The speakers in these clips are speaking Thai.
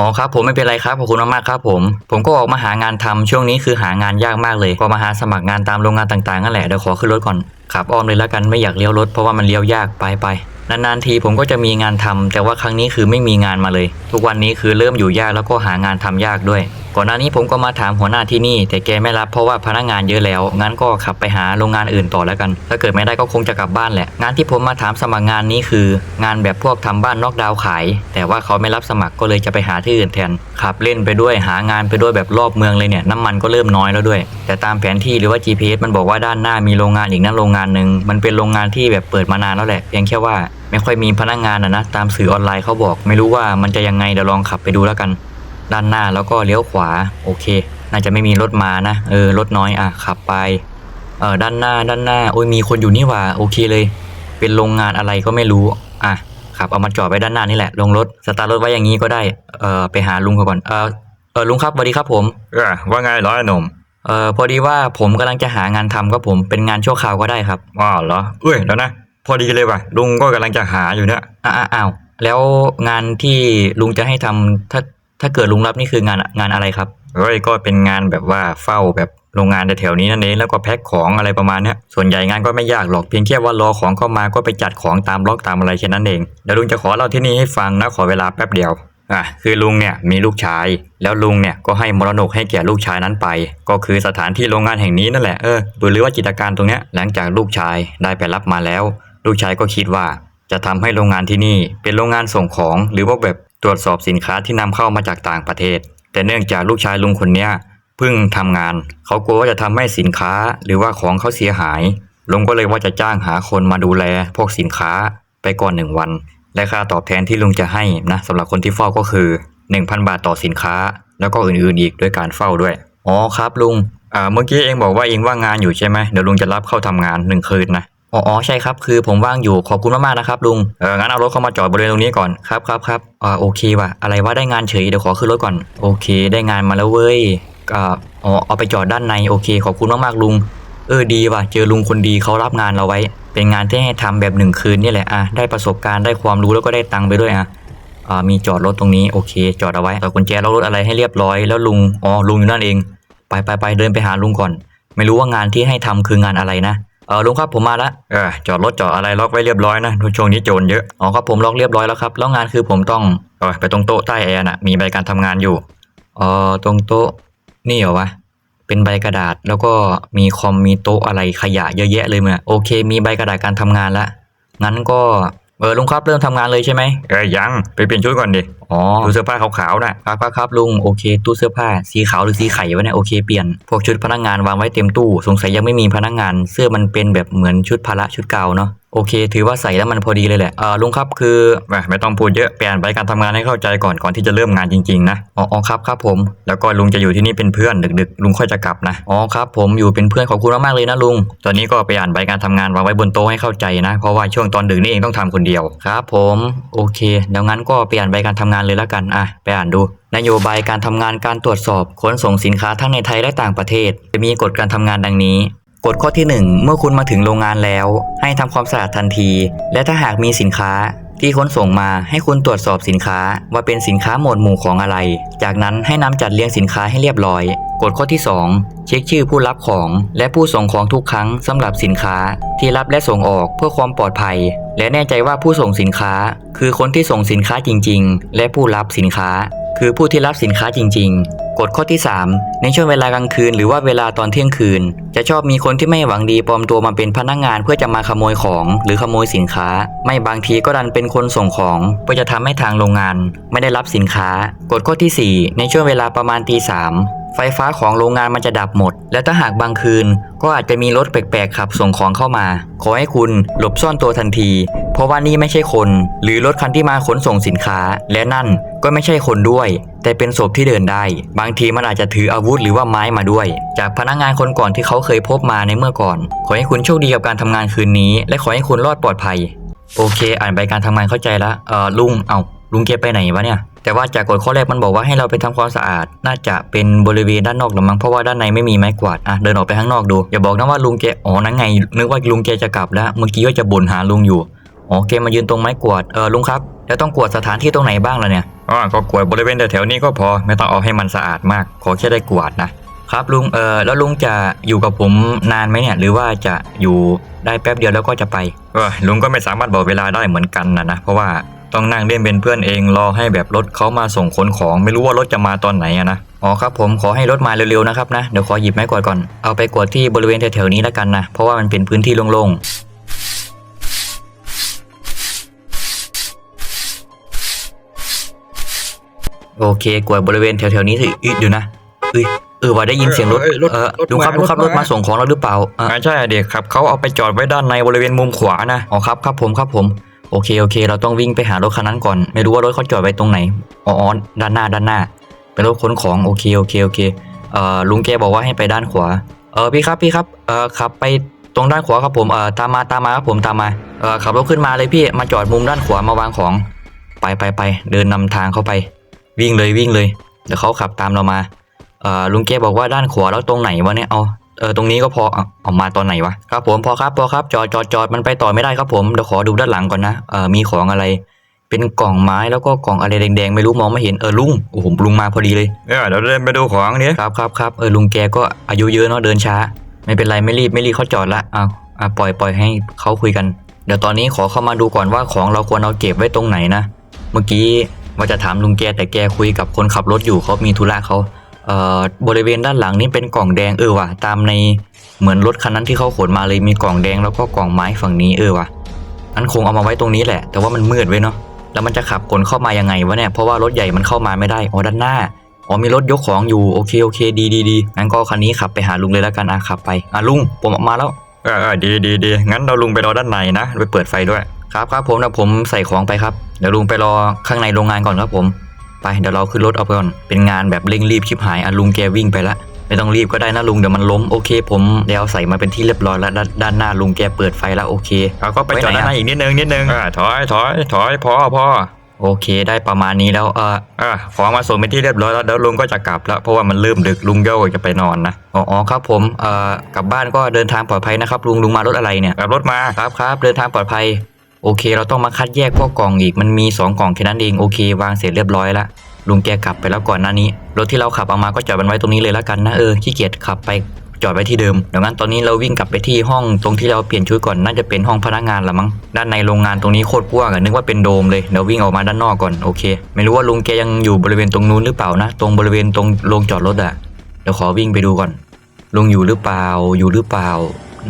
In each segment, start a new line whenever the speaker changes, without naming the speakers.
อ๋อครับผมไม่เป็นไรครับขอบคุณมากๆครับผม ผมก็ออกมาหางานทำช่วงนี้คือหางานยากมากเลย ก็มาหาสมัครงานตามโรงงานต่างๆนั่นแหละเดี๋ยวขอขึ้นรถก่อน ขับอ้อมเลยแล้วกันไม่อยากเลี้ยวรถเพราะว่ามันเลี้ยวยากไปไปนานๆทีผมก็จะมีงานทำแต่ว่าครั้งนี้คือไม่มีงานมาเลย ทุกวันนี้คือเริ่มอยู่ยากแล้วก็หางานทำยากด้วย ก่อนหน้านี้ผมก็มาถามหัวหน้าที่นี่ แต่แกไม่รับเพราะว่าพนักงานเยอะแล้ว งั้นก็ขับไปหาโรงงานอื่นต่อแล้วกัน ถ้าเกิดไม่ได้ก็คงจะกลับบ้านแหละ งานที่ผมมาถามสมัครงานนี้คือ งานแบบพวกทำบ้านนอกดาวขาย แต่ว่าเขาไม่รับสมัครก็เลยจะไปหาที่อื่นแทน ขับเล่นไปด้วยหางานไปด้วยแบบรอบเมืองเลยเนี่ยน้ำมันก็เริ่มน้อยแล้วด้วย แต่ตามแผนที่หรือว่า GPS มันบอกว่าด้านหน้ามีโรงงานอีกนั่นโรงงานหนึ่งมันเป็นโรงงานที่แบบเปิดมานานแล้วแหละเพียงแค่ว่าไม่ค่อยมีพนักงานนะนะตามสื่อออนไลน์เขาบอก ไม่รู้ว่ามันจะยังไงเดี๋ยวลองขับไปดูแล้วกัน ด้านหน้าแล้วก็เลี้ยวขวาโอเค น่าจะไม่มีรถมานะเออรถน้อยอะขับไปเออด้านหน้าด้านหน้าโอ้ยมีคนอยู่นี่ว่าโอเคเลย เป็นโรงงานอะไรก็ไม่รู้อะขับเอามาจอดไว้ด้านหน้านี่แหละลงรถสตาร์ทรถไว้อย่างนี้ก็ได้เออไปหาลุงก่อนเออเออลุงครับสวัสดีครับผม
เออว่าไงรอไอ้หนุ่ม
เออพอดีว่าผมกำลังจะหางานทำครับผมเป็นงานชั่วคราวก็ได้ครับ
ว้าวเหรอเอ้ยแล้วนะ พอดีเลยว่ะลุงก็กำลังจะหาอยู่เนี่ย
อ่าอ้าวแล้วงานที่ลุงจะให้ทำถ้าถ้าเกิดลุงรับนี่คืองานงานอะไรครับ
เฮ้ยก็เป็นงานแบบว่าเฝ้าแบบโรงงานแถวๆนี้นั่นเองแล้วก็แพ็คของอะไรประมาณเนี้ยส่วนใหญ่งานก็ไม่ยากหรอกเพียงแค่ว่ารอของเข้ามาก็ไปจัดของตามล็อกตามอะไรแค่นั้นเองเดี๋ยวลุงจะขอเล่าที่นี่ให้ฟังนะขอเวลาแป๊บเดียว อะคือลุงเนี่ยมีลูกชาย แล้วลุงเนี่ยก็ให้มรดกให้แก่ลูกชายนั้นไป ก็คือสถานที่โรงงานแห่งนี้นั่นแหละเออหรือว่าจิตการตรงเนี้ยหลังจากลูกชายได้ไปรับมาแล้ว ลูกชายก็คิดว่า จะทำให้โรงงานที่นี่ เป็นโรงงานส่งของ หรือว่าแบบตรวจสอบสินค้าที่นำเข้ามาจากต่างประเทศ แต่เนื่องจากลูกชายลุงคนเนี้ยเพิ่งทำงาน เขากลัวว่าจะทำให้สินค้า หรือว่าของเขาเสียหายลุงก็เลยว่าจะจ้างหาคนมาดูแลพวกสินค้าไปก่อนหนึ่งวัน และค่าตอบแทนที่ลุงจะให้นะสำหรับคนที่เฝ้าก็คือ 1,000 บาทต่อสินค้า แล้วก็อื่นๆอีกด้วยการเฝ้าด้วย อ๋อครับลุงอ่าเมื่อกี้เองบอกว่าเองว่างงานอยู่ใช่ไหมเดี๋ยวลุงจะรับเข้าทำงานหนึ่งคืนนะอ๋ออ๋อใช่ครับคือผมว่างอยู่ขอบคุณมากๆนะครับลุงเอองั้นเอารถเข้ามาจอดบริเวณตรงนี้ก่อนครับครับครับอ่าโอเคว่ะอะไรว่าได้งานเฉยเดี๋ยวขอขึ้นรถก่อนโอเค ได้งานมาแล้วเว้ยก็อ๋อเอาไปจอดด้านในโอเค ขอบคุณมากๆลุง เออดีว่ะเจอลุงคนดีเขารับงานเราไว้ เป็นงานที่ให้ทำแบบหนึ่งคืนนี่แหละอะได้ประสบการณ์ได้ความรู้แล้วก็ได้ตังค์ไปด้วยอะอ่ามีจอดรถตรงนี้โอเค จอดเอาไว้ต่อกุญแจล็อกรถอะไรให้เรียบร้อยแล้วลุงอ๋อลุงอยู่นั่นเอง ไปไปไปเดินไปหาลุงก่อน ไม่รู้ว่างานที่ให้ทำคืองานอะไรนะเออลุงครับผมมาละเออจอดรถจอดอะไรล็อกไว้เรียบร้อยนะช่วงนี้โจรเยอะ
อ๋อครับผมล็อกเรียบร้อยแล้วครับแล้วงานคือผมต้อง
เออไปตรงโต๊ะใต้แอร์น่ะมีใบการทำงานอยู่
เอ่อตรงโต๊ะนี่เหรอวะ เป็นใบกระดาษ แล้วก็มีคอมมีโต๊ะอะไรขยะเยอะแยะเลยเมื่อโอเค มีใบกระดาษการทำงานละงั้นก็เออลุงครับเริ่มทำงานเลยใช่ไหม
เอ้ยยังไปเปลี่ยนชุดก่อนดิ
อ๋อ
ดูเสื้อผ้าขาวๆน่ะ
ครับครับครับลุงโอเค ตู้เสื้อผ้าสีขาวหรือสีไข่วะเนี่ยโอเคเปลี่ยนพวกชุดพนักงานวางไว้เต็มตู้ สงสัยยังไม่มีพนักงาน เสื้อมันเป็นแบบเหมือนชุดพละชุดเก่าเนาะ โอเค ถือว่าใส่แล้วมันพอดีเลยแหละเออลุงครับคือ
ไม่ต้องพูดเยอะเปลี่ยนใบการทำงานให้เข้าใจก่อนก่อนที่จะเริ่มงานจริงๆนะ
อ๋อครับครับผม
แล้วก็ลุงจะอยู่ที่นี่เป็นเพื่อนดึกๆลุงค่อยจะกลับนะ
อ๋อครับผมอยู่เป็นเพื่อนขอบคุณมากๆเลยนะลุง
ตอนนี้ก็ไปอ่านใบการทำงานวางไว้บนโต๊ะให้เข้าใจนะ เพราะว่าช่วงตอนดึกนี่เองต้องทำคนเดียว
ครับผมโอเคเดี๋ยงั้นก็ไปอ่านใบการทำงานเลยแล้วกันอะไปอ่านดูนโยบายการทำงานการตรวจสอบขนส่งสินค้าทั้งในไทยและต่างประเทศ จะมีกฎการทำงานดังนี้ กฎข้อที่ 1 เมื่อคุณมาถึงโรงงานแล้ว ให้ทำความสะอาดทันที และถ้าหากมีสินค้าที่ขนส่งมาให้คุณตรวจสอบสินค้าว่าเป็นสินค้าหมวดหมู่ของอะไร จากนั้นให้นำจัดเรียงสินค้าให้เรียบร้อย กฎข้อที่ 2 เช็คชื่อผู้รับของ และผู้ส่งของทุกครั้งสำหรับสินค้าที่รับและส่งออกเพื่อความปลอดภัย และแน่ใจว่าผู้ส่งสินค้า คือคนที่ส่งสินค้าจริง ๆ และผู้รับสินค้า คือผู้ที่รับสินค้าจริง ๆ กฎข้อที่ 3 ในช่วงเวลากลางคืนหรือว่าเวลาตอนเที่ยงคืน จะชอบมีคนที่ไม่หวังดีปลอมตัวมาเป็นพนักงานเพื่อจะมาขโมยของ หรือขโมยสินค้า ไม่บางทีก็ดันเป็นคนส่งของเพื่อจะทำให้ทางโรงงาน ไม่ได้รับสินค้า กฎข้อที่ 4 ในช่วงเวลาประมาณตีสาม ไฟฟ้าของโรงงานมันจะดับหมด และถ้าหากบางคืน ก็อาจจะมีรถแปลกๆขับส่งของเข้ามา ขอให้คุณหลบซ่อนตัวทันที เพราะว่านี่ไม่ใช่คน หรือรถคันที่มาขนส่งสินค้า และนั่นก็ไม่ใช่คนด้วย แต่เป็นศพที่เดินได้ บางทีมันอาจจะถืออาวุธหรือว่าไม้มาด้วย จากพนักงานคนก่อนที่เขาเคยพบมาในเมื่อก่อน ขอให้คุณโชคดีกับการทำงานคืนนี้ และขอให้คุณรอดปลอดภัย โอเค อ่านใบการทำงานเข้าใจแล้วเออลุงเอาลุงเกไปไหนวะเนี่ย แต่ว่าจากกฎข้อแรกมันบอกว่าให้เราไปทำความสะอาด น่าจะเป็นบริเวณด้านนอกหรือมั้งเพราะว่าด้านในไม่มีไม้กวาดอะเดินออกไปข้างนอกดูอย่าบอกนะว่าลุงเกอ๋อนั่นไง นึกว่าลุงเกจะกลับแล้วเมื่อกี้ก็จะบ่นหาลุงอยู่อ๋อเกมายืนตรงไม้กวาดเออลุงครับแล้วต้องกวาดสถานที่ตรงไหนบ้างล่ะเนี่ย
อ๋อก็กวาดบริเวณแถวๆนี้ก็พอไม่ต้องเอาให้มันสะอาดมาก ขอแค่ได้กวาดนะครับลุงเออแล้วลุงจะอยู่กับผมนานไหมเนี่ย หรือว่าจะอยู่ได้แป๊บเดียวแล้วก็จะไปเออลุงก็ไม่สามารถบอกเวลาได้เหมือนกันนะนะเพราะว่า ต้องนั่งเล่นเป็นเพื่อนเองรอให้แบบรถเขามาส่งขนของ ไม่รู้ว่ารถจะมาตอนไหนอะนะ
อ๋อครับผมขอให้รถมาเร็วๆนะครับนะเดี๋ยวขอหยิบไม้กวาดก่อนเอาไปกวาดที่บริเวณแถวๆนี้แล้วกันนะเพราะว่ามันเป็นพื้นที่โล่งๆโอเคกวาดบริเวณแถวๆนี้สิอึดอยู่นะเอ้ยเออว่าได้ยินเสียงรถ
เอ้ยรถ
เออ
รถ
ลุงครับ
มา
ลุงครับ
ร
ร
ถ
ถ
มา
มาส่งของเราหรือเปล่าอะ
อ่าใช่เด็กครับเขาเอาไปจอดไว้ด้านในบริเวณมุมขวานะ
อ๋อครับครับผมครับผม โอเคโอเค เราต้องวิ่งไปหารถคันนั้นก่อน ไม่รู้ว่ารถเขาจอดไว้ตรงไหนอ๋อด้านหน้าด้านหน้า เป็นรถขนของโอเคโอเคโอเคเอ่อลุงแกบอกว่าให้ไปด้านขวาเออพี่ครับพี่ครับเออขับไปตรงด้านขวาครับผมเออตามมาตามมาครับผมตามมาเออขับรถขึ้นมาเลยพี่มาจอดมุมด้านขวามาวางของ ไปไปไปเดินนำทางเข้าไป วิ่งเลยวิ่งเลยเดี๋ยวเขาขับตามเรามาเออลุงแกบอกว่าด้านขวาแล้วตรงไหนวะเนี่ยเอา เออตรงนี้ก็พอเอาเออกมาตอนไหนวะครับผมพอครับพอครับจอดจอดจอดมันไปต่อไม่ได้ครับผมเดี๋ยวขอดูด้านหลังก่อนนะเออมีของอะไร เป็นกล่องไม้แล้วก็กล่องอะไรแดงๆไม่รู้มองไม่เห็นเออลุงโอ้โหลุงมาพอดีเลย
เออเดี๋ยวเดินไปดูของนี้
ครับครับครับเออลุงแกก็อายุเยอะเนาะเดินช้า ไม่เป็นไรไม่รีบไม่รีบเขาจอดละเอาอะปล่อยปล่อยให้เขาคุยกัน เดี๋ยวตอนนี้ขอเข้ามาดูก่อนว่าของเราควรเอาเก็บไว้ตรงไหนนะเมื่อกี้ว่าจะถามลุงแกแต่แกคุยกับคนขับรถอยู่เขามีธุระเขา เอ่อบริเวณด้านหลังนี่เป็นกล่องแดงเออว่ะตามในเหมือนรถคันนั้นที่เขาขนมาเลยมีกล่องแดงแล้วก็กล่องไม้ฝั่งนี้เออว่ะงั้นคงเอามาไว้ตรงนี้แหละ แต่ว่ามันมืดไว้ยเนาะแล้วมันจะขับคนเข้ามายังไงวะเนี่ยเพราะว่ารถใหญ่มันเข้ามาไม่ได้อ๋อด้านหน้าอ๋อมีรถยกของอยู่โอเคโอเค ดีดีดีงั้นก็คันนี้ขับไปหาลุงเลยแล้วกันอะขับไปอะลุงผมออกมาแล้ว
เออเออดีดีดีงั้นเราลุงไปรอด้านในนะไปเปิดไฟด้วย
ครับครับผมเดี๋ยวผมใส่ของไปครับเดี๋ยวลุงไปรอข้างในโรงงานก่อนครับผม ไปเดี๋ยวเราขึ้นรถเอาไปก่อน เป็นงานแบบเร่งรีบชิบหายอะลุงแกวิ่งไปละไม่ต้องรีบก็ได้นะลุงเดี๋ยวมันล้มโอเค ผมเดี๋ยวเอาใส่มาเป็นที่เรียบร้อยแล้วด้านด้านหน้าลุงแกเปิดไฟแล้วโอเค
เราก็ไปจอด
ไว้ไหน
ด้าน
อะ
ในอีกนิดนึงนิดนึงเออถอยถอยถอยพอพอ
โอเค ได้ประมาณนี้แล้วเออ
เออของมาส่งเป็นที่เรียบร้อยแล้วเดี๋ยวลุงก็จะกลับแล้วเพราะว่ามันเริ่มดึกลุงเย้าจะไปนอนนะ
อ๋ออ๋อครับผมเอ่อกลับบ้านก็เดินทางปลอดภัยนะครับลุงลุงมารถอะไรเนี่ย
ขับรถมา
ครับครับเดินทางปลอดภัย โอเค เราต้องมาคัดแยกพวกกล่องอีกมันมี 2 กล่องแค่นั้นเองโอเควางเสร็จเรียบร้อยละลุงแกกลับไปแล้วก่อนหน้านี้รถที่เราขับเอามาก็จอดมันไว้ตรงนี้เลยแล้วกันนะเออขี้เกียจขับไปจอดไว้ที่เดิมเดี๋ยวงั้นตอนนี้เราวิ่งกลับไปที่ห้องตรงที่เราเปลี่ยนชุดก่อนน่าจะเป็นห้องพนักงานละมั้งด้านในโรงงานตรงนี้โคตรกว้างอะนึกว่าเป็นโดมเลยเดี๋ยววิ่งออกมาด้านนอกก่อนโอเค ไม่รู้ว่าลุงแกยังอยู่บริเวณตรงนู้นหรือเปล่านะ ตรงบริเวณตรงโรงจอดรถอะเดี๋ยวขอวิ่งไปดูก่อนลุงอยู่หรือเปล่าอยู่หรือเปล่า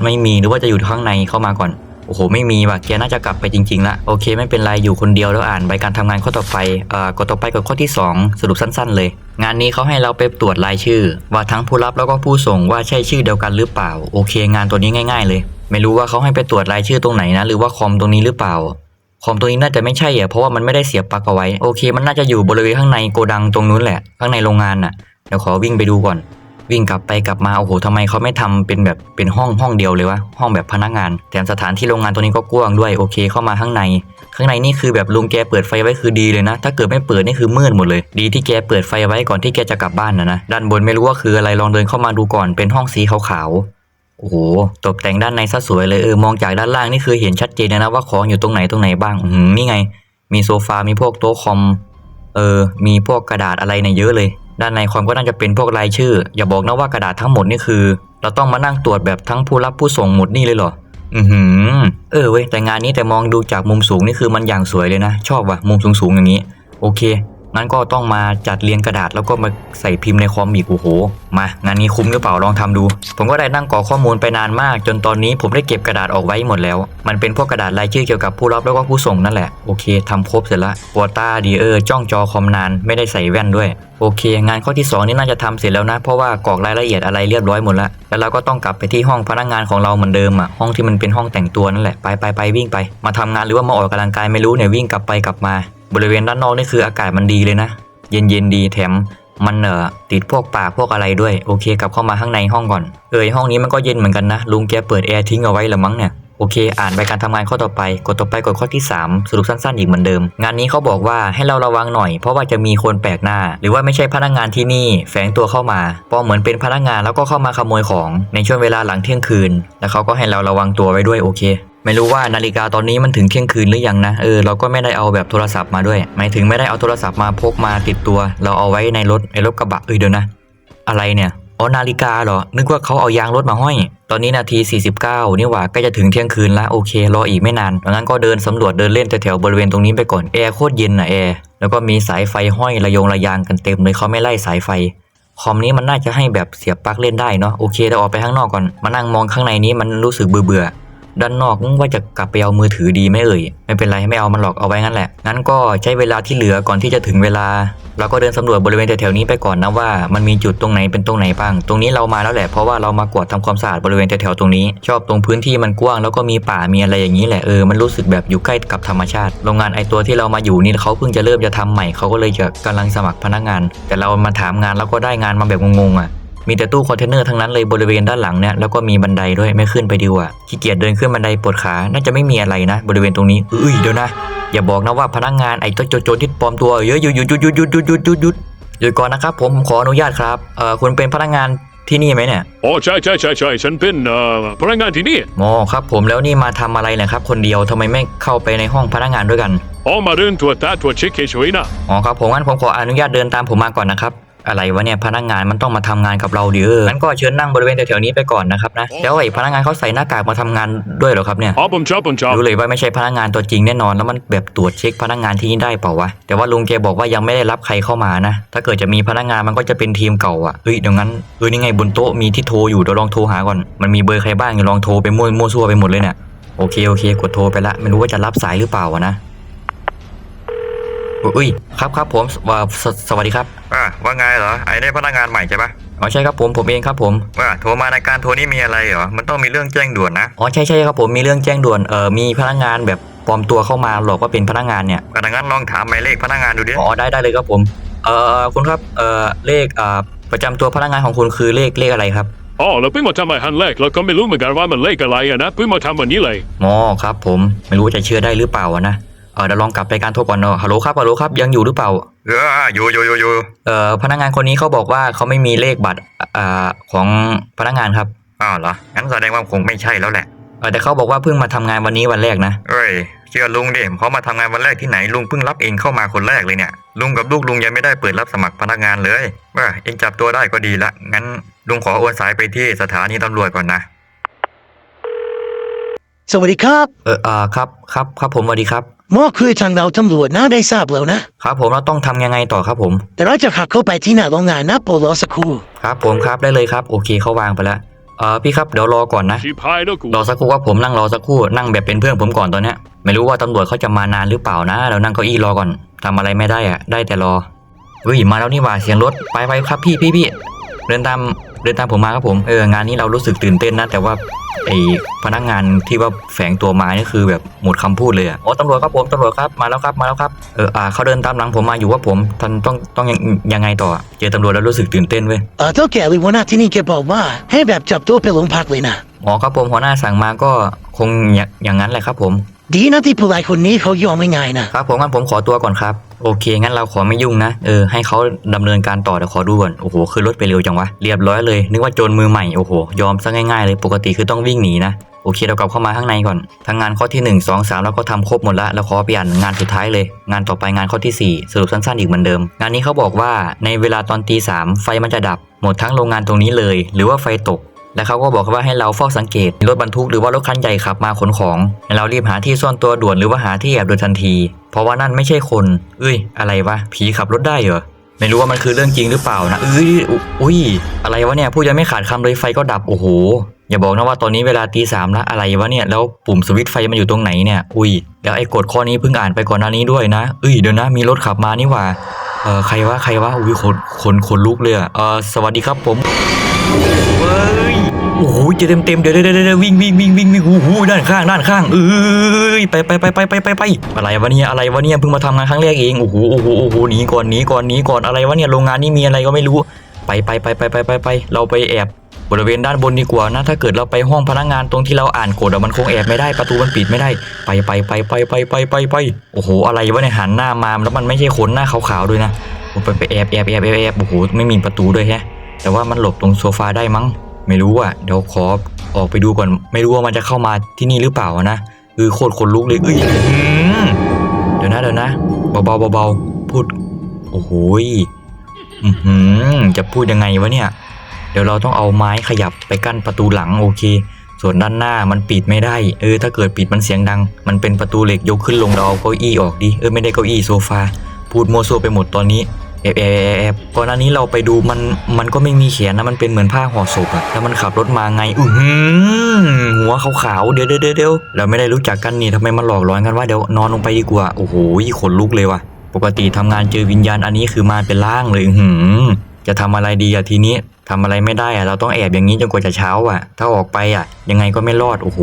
ไม่มีหรือว่าจะอยู่ข้างในเข้ามาก่อน โอ้โหไม่มีว่ะแกน่าจะกลับไปจริงๆละโอเค ไม่เป็นไรอยู่คนเดียวแล้วอ่านใบการทำงานข้อต่อไปเอ่อกดต่อไปกดข้อที่ 2 สรุปสั้น ๆ เลย งานนี้เขาให้เราไปตรวจรายชื่อ ว่าทั้งผู้รับแล้วก็ผู้ส่งว่าใช่ชื่อเดียวกันหรือเปล่า โอเค งานตัวนี้ง่าย ๆ เลย ไม่รู้ว่าเขาให้ไปตรวจรายชื่อตรงไหนนะ หรือว่าคอมตรงนี้หรือเปล่าคอมตัวนี้น่าจะไม่ใช่อะเพราะว่ามันไม่ได้เสียบปลั๊กเอาไว้โอเค มันน่าจะอยู่บริเวณข้างในโกดังตรงนู้นแหละ ข้างในโรงงานน่ะเดี๋ยวขอวิ่งไปดูก่อน วิ่งกลับไปกลับมาโอ้โหทำไมเขาไม่ทำเป็นแบบเป็นห้องห้องเดียวเลยวะห้องแบบพนักงานแถมสถานที่โรงงานตัวนี้ก็กว้างด้วยโอเคเข้ามาข้างใน ข้างในนี่คือแบบลุงแกเปิดไฟไว้คือดีเลยนะ ถ้าเกิดไม่เปิดนี่คือมืดหมดเลย ดีที่แกเปิดไฟไว้ก่อนที่แกจะกลับบ้านนะนะด้านบนไม่รู้ว่าคืออะไรลองเดินเข้ามาดูก่อนเป็นห้องสีขาวๆโอ้โห ตกแต่งด้านในซะสวยเลยเออ มองจากด้านล่างนี่คือเห็นชัดเจนเลยนะว่าของอยู่ตรงไหนตรงไหนบ้าง อือหือนี่ไง มีโซฟา มีพวกโต๊ะคอม เออ มีพวกกระดาษอะไรเนี่ยเยอะเลย ด้านในความก็น่าจะเป็นพวกรายชื่อ อย่าบอกนะว่ากระดาษทั้งหมดนี่คือ เราต้องมานั่งตรวจแบบทั้งผู้รับผู้ส่งหมดนี่เลยเหรออือหือ เออเว้ยแต่งานนี้แต่มองดูจากมุมสูงนี่คือมันอย่างสวยเลยนะ ชอบว่ะมุมสูงๆอย่างนี้ โอเค งั้นก็ต้องมาจัดเรียงกระดาษแล้วก็มาใส่พิมพ์ในคอมอีกโอ้โห มางานนี้คุ้มหรือเปล่าลองทำดู ผมก็ได้นั่งกรอข้อมูลไปนานมาก จนตอนนี้ผมได้เก็บกระดาษออกไว้หมดแล้ว มันเป็นพวกกระดาษรายชื่อเกี่ยวกับผู้รับแล้วก็ผู้ส่งนั่นแหละ โอเคทำครบเสร็จละปวดตาดีเออจ้องจอคอมนานไม่ได้ใส่แว่นด้วย โอเค งานข้อที่ 2 นี่น่าจะทำเสร็จแล้วนะ เพราะว่ากรอกรายละเอียดอะไรเรียบร้อยหมดละแล้วเราก็ต้องกลับไปที่ห้องพนักงานของเราเหมือนเดิมอะห้องที่มันเป็นห้องแต่งตัวนั่นแหละไปไปไปวิ่งไป มาทำงานหรือว่ามาออกกำลังกายไม่รู้เนี่ยวิ่งกลับไปกลับมา บริเวณด้านนอกนี่คืออากาศมันดีเลยนะ เย็นเย็นดีแถมมันเออติดพวกป่าพวกอะไรด้วย โอเคกลับเข้ามาข้างในห้องก่อน เอยห้องนี้มันก็เย็นเหมือนกันนะ ลุงแกเปิดแอร์ทิ้งเอาไว้ละมั้งเนี่ยโอเค อ่านไปการทำงานข้อต่อไป กดต่อไปกดข้อที่ 3 สรุปสั้นๆ อีกเหมือนเดิม งานนี้เขาบอกว่าให้เราระวังหน่อย เพราะว่าจะมีคนแปลกหน้า หรือว่าไม่ใช่พนักงานที่นี่ แฝงตัวเข้ามาพราะเหมือนเป็นพนักงานแล้วก็เข้ามาขโมยของ ในช่วงเวลาหลังเที่ยงคืน แล้วเขาก็ให้เราระวังตัวไว้ด้วยโอเค ไม่รู้ว่านาฬิกาตอนนี้มันถึงเที่ยงคืนหรือยังนะเออเราก็ไม่ได้เอาแบบโทรศัพท์มาด้วยหมายถึงไม่ได้เอาโทรศัพท์มาพกมาติดตัว เราเอาไว้ในรถในรถกระบะเอ้ยเดี๋ยวนะ อะไรเนี่ยอ๋อนาฬิกาเหรอ นึกว่าเขาเอายางรถมาห้อย ตอนนี้นาที 49 นี่หว่าใกล้จะถึงเที่ยงคืนละโอเค รออีกไม่นานดังนั้นก็เดินสำรวจเดินเล่นแถวๆบริเวณตรงนี้ไปก่อนแอร์โคตรเย็นนะแอร์แล้วก็มีสายไฟห้อยระยงระยางกันเต็มเลยเขาไม่ไล่สายไฟคอมนี้มันน่าจะให้แบบเสียบปลั๊กเล่นได้เนาะโอเคเดี๋ยวออกไปข้างนอกก่อนมานั่งมองข้างในนี้มันรู้สึกเบื่อเบื่อ ด้านนอกว่าจะกลับไปเอามือถือดีไหมเอ่ยไม่เป็นไรไม่เอามันหรอกเอาไว้งั้นแหละงั้นก็ใช้เวลาที่เหลือก่อนที่จะถึงเวลา เราก็เดินสำรวจบริเวณแถวๆนี้ไปก่อนนะว่ามันมีจุดตรงไหนเป็นตรงไหนบ้าง ตรงนี้เรามาแล้วแหละเพราะว่าเรามากวาดทำความสะอาดบริเวณแถวๆตรงนี้ ชอบตรงพื้นที่มันกว้างแล้วก็มีป่ามีอะไรอย่างนี้แหละเออมันรู้สึกแบบอยู่ใกล้กับธรรมชาติโรงงานไอตัวที่เรามาอยู่นี่เขาเพิ่งจะเริ่มจะทำใหม่เขาก็เลยจะกำลังสมัครพนักงาน แต่เรามาถามงานแล้วก็ได้งานมาแบบงงๆอะ มีแต่ตู้คอนเทนเนอร์ทั้งนั้นเลยบริเวณด้านหลังเนี่ยแล้วก็มีบันไดด้วยไม่ขึ้นไปดีกว่าขี้เกียจเดินขึ้นบันไดปวดขา น่าจะไม่มีอะไรนะ บริเวณตรงนี้เอ้ยเดี๋ยวนะ อย่าบอกนะว่าพนักงานไอ้โจรๆที่ปลอมตัวเยอะหยุดหยุดหยุดหยุดหยุดหยุดหยุดหยุดหยุดหยุดก่อนนะครับผมขออนุญาตครับเอ่อคุณเป็นพนักงานที่นี่ไหมเนี่ย
อ๋อใช่ใช่ใช่ใช่ฉันเป็นเอ่อพนักงานที่นี่
อ๋อครับ ผมแล้วนี่มาทำอะไรเนะครับ คนเดียวทำไมไม่เข้าไปในห้องพนักงานด้วยกัน
อ๋อมาเดินตรวจตาตรวจเช็คเฉยๆนะ
อ๋อครับผมงั้นผมขออนุญาตเดินตามผมมาก่อนนะครับ อะไรวะเนี่ยพนักงานมันต้องมาทำงานกับเราดิเอองั้นก็เชิญนั่งบริเวณแถวๆนี้ไปก่อนนะครับนะแล้วไอ้พนักงานเขาใส่หน้ากากมาทำงานด้วยเหรอครับเนี่ย
อ๋อผมชอบผมชอบ
รู้เลยว่าไม่ใช่พนักงานตัวจริงแน่นอนแล้วมันแบบตรวจเช็คพนักงานที่นี่ได้เปล่าวะแต่ว่าลุงแกบอกว่ายังไม่ได้รับใครเข้ามานะ ถ้าเกิดจะมีพนักงานมันก็จะเป็นทีมเก่าอะเฮ้ยเดี๋ยวงั้นเออนี่ไงบนโต๊ะมีที่โทรอยู่เดี๋ยวลองโทรหาก่อนมันมีเบอร์ใครบ้างอย่าลองโทรไปมั่วมั่วซั่วไปหมดเลยเนี่ยโอเคโอเค กดโทรไปละไม่รู้ว่าจะรับสายหรือเปล่าวะนะ อุ้ยครับครับผมว่าสสวัสดีครับ
ว่าว่าไงเหรอไอ้ได้พนักงานใหม่ใช่ปะ
อ๋อใช่ครับผมผมเองครับผม
ว่าโทรมาในการโทรนี่มีอะไรเหรอมันต้องมีเรื่องแจ้งด่วนนะ
อ๋อใช่ใช่ครับผมมีเรื่องแจ้งด่วนเอ่อมีพนักงานแบบปลอมตัวเข้ามาหลอกว่าเป็นพนักงานเนี่ย
พนักงานลองถามหมายเลขพนักงานดูดิ
อ๋อได้ได้เลยครับผมเอ่อคุณครับเอ่อเลขอ่าประจำตัวพนักงานของคุณคือเลขเลขอะไรครับ
อ๋อเราเพิ่งมาทำอาหารแรกเราก็ไม่รู้เหมือนกันว่ามันเลขอะไรอะนะเพิ่งมาทำวันนี้เลย
อ๋อครับ ผมไม่รู้ว่าจะเชื่อได้หรือเปล่าอะนะ เออเดี๋ยวลองกลับไปการโทรก่อนเนอะฮัลโหลครับฮัลโหลครับยังอยู่หรือเปล่า
เอออยู่อยู่อยู่อยู่
เอ่อพนักงานคนนี้เขาบอกว่าเขาไม่มีเลขบัตรอ่าของพนักงานครับ
อ้าวเหรองั้นแสดงว่าคงไม่ใช่แล้วแหละ
เออแต่เขาบอกว่าเพิ่งมาทำงานวันนี้วันแรกนะ
เอ้ยเชื่อลุงดิเขามาทำงานวันแรกที่ไหนลุงเพิ่งรับเองเข้ามาคนแรกเลยเนี่ย ลุงกับลูกลุงยังไม่ได้เปิดรับสมัครพนักงานเลยว่าเองจับตัวได้ก็ดีละงั้นลุงขอโอนสายไปที่สถานีตำรวจก่อนนะ
สวัสดีครับ
เอออ่าครับ ครับ ครับผมสวัสดีครับ
หมอคือทางเราตำรวจนะได้ทราบแล้วนะ
ครับผมเราต้องทำยังไงต่อครับผม
แต่เราจะขับเข้าไปที่หน้าโรงงานนะโปรโลสักครู่
ครับผมครับได้เลยครับ โอเคเขาวางไปแล้วเออพี่ครับเดี๋ยวรอก่อนนะ
ชิพายแล้วกู
รอสักครู่ว่าผมนั่งรอสักครู่นั่งแบบเป็นเพื่อนผมก่อนตอนเนี้ยไม่รู้ว่าตำรวจเขาจะมานานหรือเปล่านะ เรานั่งเก้าอี้รอก่อนทำอะไรไม่ได้อะได้แต่รอเฮ้ยมาแล้วนี่หว่าเสียงรถไปไปครับพี่พี่พี่เดินตาม เดินตามผมมาครับผมเอองานนี้เรารู้สึกตื่นเต้นนะแต่ว่าไอพนักงานที่ว่าแฝงตัวมานี่คือแบบหมดคำพูดเลยอะโอ้ตำรวจครับผมตำรวจครับมาแล้วครับมาแล้วครับเอออ่าเขาเดินตามหลังผมมาอยู่ว่าผมท่านต้องต้องยังยังไงต่ออะเจอตำรวจแล้วรู้สึกตื่นเต้นเว้ย
เออเท่าแก่เลยหัวหน้าที่นี่แกบอกว่า ให้แบบจับตัวไปโรงพักเลยนะ
อ๋อครับผมหัวหน้าสั่งมาก็คงอย่างอย่างนั้นแหละครับผม
ดีนะที่ผู้ร้ายคนนี้เขายอมไม่ง่ายนะครับ
ผมงั้นผมขอตัวก่อนครับ โอเค งั้นเราขอไม่ยุ่งนะ เออ ให้เขาดำเนินการต่อเดี๋ยวขอดูก่อน โอ้โห คือรถไปเร็วจังวะ เรียบร้อยเลย นึกว่าโจรมือใหม่ โอ้โห ยอมซะง่ายๆเลย ปกติคือต้องวิ่งหนีนะ โอเค เรากลับเข้ามาข้างในก่อน ทั้งงานข้อที่ 1 2 3เราก็ทำครบหมดละแล้วขอเปลี่ยนงานสุดท้ายเลย งานต่อไปงานข้อทีสี่ 4 สรุปสั้นๆอีกเหมือนเดิม งานนี้เขาบอกว่าในเวลาตอนตีสามไฟมันจะดับ หมดทั้งโรงงานตรงนี้เลย หรือว่าไฟตก และเขาก็บอกว่าให้เราเฝ้าสังเกตรถบรรทุกหรือว่ารถคันใหญ่ขับมาขนของให้เรารีบหาที่ซ่อนตัวด่วนหรือว่าหาที่แอบโดยทันที เพราะว่านั่นไม่ใช่คนเอ้ย อะไรวะผีขับรถได้เหรอไม่รู้ว่ามันคือเรื่องจริงหรือเปล่านะเอ้ยอุ้ยอะไรวะเนี่ยพูดยังไม่ขาดคำเลยไฟก็ดับโอ้โหอย่าบอกนะว่าตอนนี้เวลาตีสามละอะไรวะเนี่ยแล้วปุ่มสวิตช์ไฟมันอยู่ตรงไหนเนี่ยอุ้ยแล้วไอ้กฎข้อนี้เพิ่งอ่านไปก่อนหน้านี้ด้วยนะเอ้ยเดี๋ยวนะมีรถขับมานี่หว่าเออใครวะใครวะอุ้ยคนคนคนลุกเลยอะเออสวัสดีครับผม เฮ้ยโอ้โหเจอเต็มเต็มเดี๋ยวเดี๋ยวเดี๋ยววิ่งวิ่งวิ่งวิ่งวิ่งโอ้โหด้านข้างด้านข้างเอ้ยไปไปไปไปไปไปไปอะไรวะเนี่ยอะไรวะเนี่ยเพิ่งมาทำงานครั้งแรกเองโอ้โหโอ้โหโอ้โหหนีก่อนหนีก่อนหนีก่อนอะไรวะเนี่ยโรงงานนี้มีอะไรก็ไม่รู้ไปไปไปไปไปไปไปเราไปแอบบริเวณด้านบนดีกว่านะถ้าเกิดเราไปห้องพนักงานตรงที่เราอ่านกฎอมันคงแอบไม่ได้ประตูมันปิดไม่ได้ ไปไปไปไปไปไปไปไปโอ้โหอะไรวะเนี่ยหันหน้ามาแล้วมันไม่ใช่ขนหน้าขาวๆด้วยนะไปไปแอบแอบแอบแอบแอบโอ้โหไม่มีประตูด้วยแฮะ แต่ว่ามันหลบตรงโซฟาได้มั้ง ไม่รู้อะเดี๋ยวขอออกไปดูก่อน ไม่รู้ว่ามันจะเข้ามาที่นี่หรือเปล่านะเออโคตรขนลุกเลยเอ้ยเดี๋ยวนะเดี๋ยวนะเบาๆเบาๆพูด โอ้โหย่หือจะพูดยังไงวะเนี่ย เดี๋ยวเราต้องเอาไม้ขยับไปกั้นประตูหลังโอเค ส่วนด้านหน้ามันปิดไม่ได้ เออ ถ้าเกิดปิดมันเสียงดัง มันเป็นประตูเหล็กยกขึ้นลงเราเอาเก้าอี้ออกดิ เออไม่ได้เก้าอี้โซฟา พูดโมวซัวไปหมดตอนนี้ แอบแอบแอบแอบก่อนหน้านี้เราไปดูมันมันก็ไม่มีเขียนนะมันเป็นเหมือนผ้าห่อศพอะแล้วมันขับรถมาไงอือหึหัวขาวๆเดี๋ยวเดี๋ยวเดี๋ยวเราไม่ได้รู้จักกันนี่ทำไมมันหลอกหลอนกันว่าเดี๋ยวนอนลงไปดีกว่าโอ้โหขนลุกเลยว่ะ ปกติทำงานเจอวิญญาณอันนี้คือมาเป็นร่างเลยอือหือจะทำอะไรดีอะทีนี้ทำอะไรไม่ได้อะเราต้องแอบอย่างนี้จนกว่าจะเช้าอะถ้าออกไปอะยังไงก็ไม่รอดโอ้โห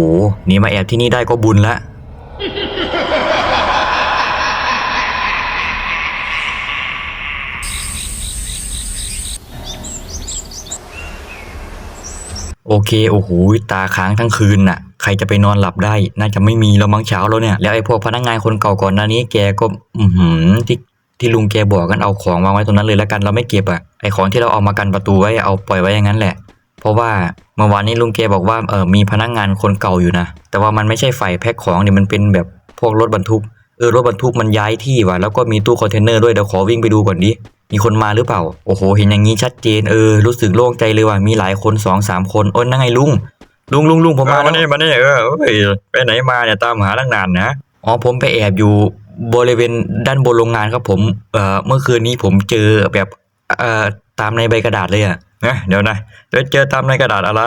หนี่มาแอบที่นี่ได้ก็บุญละ โอเค โอ้โห ตาค้างทั้งคืนน่ะ ใครจะไปนอนหลับได้ น่าจะไม่มีแล้วมั้งเช้าแล้วเนี่ย แล้วไอ้พวกพนักงานคนเก่าก่อนหน้านี้แกก็ อือหือที่ที่ลุงแกบอกกันเอาของวางไว้ตรงนั้นเลยแล้วกันเราไม่เก็บอะไอ้ของที่เราเอามากันประตูไว้เอาปล่อยไว้อย่างนั้นแหละ เพราะว่าเมื่อวานนี้ลุงแกบอกว่าเออมีพนักงานคนเก่าอยู่นะ แต่ว่ามันไม่ใช่ฝ่ายแพ็คของเนี่ยมันเป็นแบบพวกรถบรรทุก เออรถบรรทุกมันย้ายที่ว่ะ แล้วก็มีตู้คอนเทนเนอร์ด้วยเดี๋ยวขอวิ่งไปดูก่อนดิ มีคนมาหรือเปล่า โอ้โห เห็นอย่างนี้ชัดเจน เออ รู้สึกโล่งใจเลยว่ามีหลายคนสองสามคนโอ้ยนั่งไงลุง ลุงลุงลุงผมมา
มา
แล้ว
นี่มานี่เออเอ้ยไปไหนมาเนี่ยตามหาตั้งนานนะ
อ๋อผมไปแอบอยู่บริเวณด้านบนโรงงานครับผม เอ่อ เมื่อคืนนี้ผมเจอแบบ เอ่อ ตามในใบกระดาษเลยอะ
นะเดี๋ยวนะเดี๋ยวเจอตามในกระดาษอะไร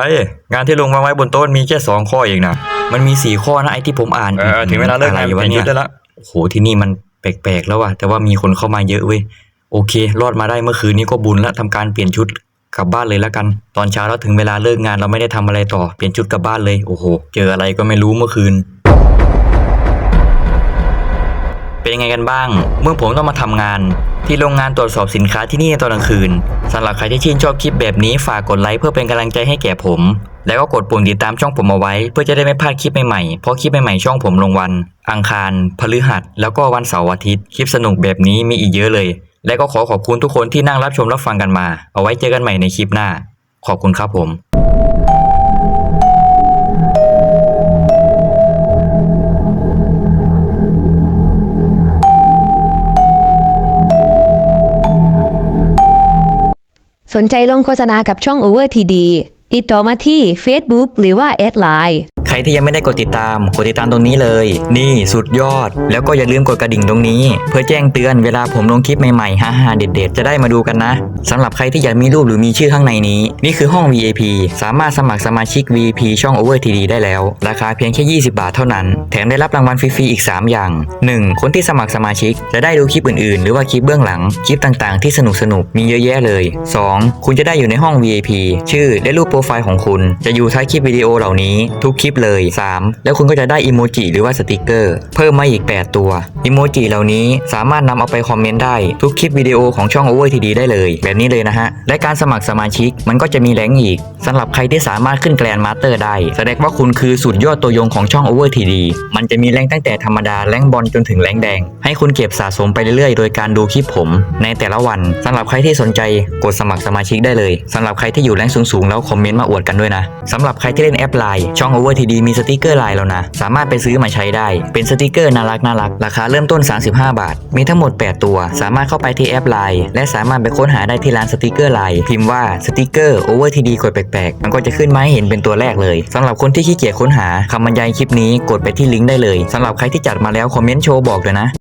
งานที่ลงวางไว้บนโต๊ะมีแค่สองข้อเองนะ
มันมีสี่ข้อนะไอ้ที่ผมอ่าน
เออถึงเวลาเลิก
อะไร
งาน
วะ
เปลี่ยน
เนี่
ชุ
ย
ดได้ละ
โอ้โห ที่นี่มันแปลกๆแล้วว่ะ แต่ว่ามีคนเข้ามาเยอะเว้ย โอเค รอดมาได้เมื่อคืนนี้ก็บุญละทำการเปลี่ยนชุดกลับบ้านเลยแล้วกัน ตอนเช้าแล้วถึงเวลาเลิกงานเราไม่ได้ทำอะไรต่อเปลี่ยนชุดกลับบ้านเลย โอ้โห เจออะไรก็ไม่รู้เมื่อคืน เป็นยังไงกันบ้าง เมื่อผมต้องมาทำงาน ที่โรงงานตรวจสอบสินค้าที่นี่ตอนกลางคืนสำหรับใครที่ชื่นชอบคลิปแบบนี้ฝากกดไลค์เพื่อเป็นกำลังใจให้แก่ผม แล้วก็กดปุ่มติดตามช่องผมเอาไว้ เพื่อจะได้ไม่พลาดคลิปใหม่ๆเพราะคลิปใหม่ๆช่องผมลงวัน อังคาร พฤหัส แล้วก็วันเสาร์อาทิตย์ คลิปสนุกแบบนี้มีอีกเยอะเลย และก็ขอขอบคุณทุกคนที่นั่งรับชมรับฟังกันมา เอาไว้เจอกันใหม่ในคลิปหน้า ขอบคุณครับผม
สนใจลงโฆษณากับช่อง Over TD ติดต่อมาที่ Facebook หรือว่าแอดไลน์
ที่ยังไม่ได้กดติดตาม กดติดตามตรงนี้เลย นี่สุดยอด แล้วก็อย่าลืมกดกระดิ่งตรงนี้ เพื่อแจ้งเตือนเวลาผมลงคลิปใหม่ๆฮ่าๆเด็ดๆ จะได้มาดูกันนะสำหรับใครที่อยากมีรูปหรือมีชื่อข้างในนี้ นี่คือห้อง VIP สามารถสมัครสมาชิก VIP ช่อง Over TD ได้แล้ว ราคาเพียงแค่ 20 บาทเท่านั้น แถมได้รับรางวัลฟรีๆอีก 3 อย่าง 1. คนที่สมัครสมาชิกจะได้ดูคลิปอื่นๆ หรือว่าคลิปเบื้องหลังคลิปต่างๆ ที่สนุกๆมีเยอะแยะเลย 2. คุณจะได้อยู่ในห้อง VIP ชื่อและรูปโปรไฟล์ของคุณ จะอยู่ท้ายคลิปวิดีโอเหล่านี้ทุกคลิปเลย 3. แล้วคุณก็จะได้อิโมจิหรือว่าสติกเกอร์ เพิ่มมาอีก 8 ตัวอิโมจิเหล่านี้สามารถนำเอาไปคอมเมนต์ได้ทุกคลิปวิดีโอของช่อง Over TD ได้เลย แบบนี้เลยนะฮะ และการสมัครสมาชิกมันก็จะมีแรงอีกสำหรับใครที่สามารถขึ้นแกรนมาสเตอร์ได้ แสดงว่าคุณคือสุดยอดตัวยงของช่อง Over TD มันจะมีแรงตั้งแต่ธรรมดาแรงบอลจนถึงแรงแดง ให้คุณเก็บสะสมไปเรื่อยๆ โดยการดูคลิปผม ในแต่ละวันสำหรับใครที่สนใจกดสมัครสมาชิกได้เลยสำหรับใครที่อยู่แรงสูงๆแล้วคอมเมนต์มาอวดกันด้วยนะสำหรับใครที่เล่นแอปไลน์ช่อง Over TD มีสติกเกอร์ไลน์แล้วนะ สามารถไปซื้อมาใช้ได้ เป็นสติกเกอร์น่ารักน่ารัก ราคาเริ่มต้น 35 บาท มีทั้งหมด 8 ตัว สามารถเข้าไปที่แอปไลน์และสามารถไปค้นหาได้ที่ร้านสติกเกอร์ไลน์พิมพ์ว่าสติกเกอร์โอเวอร์ทีดีกดแปลกๆ มันก็จะขึ้นมาให้เห็นเป็นตัวแรกเลยสำหรับคนที่ขี้เกียจค้นหาคำบรรยายคลิปนี้กดไปที่ลิงก์ได้เลยสำหรับใครที่จัดมาแล้วคอมเมนต์โชว์บอกเลยนะ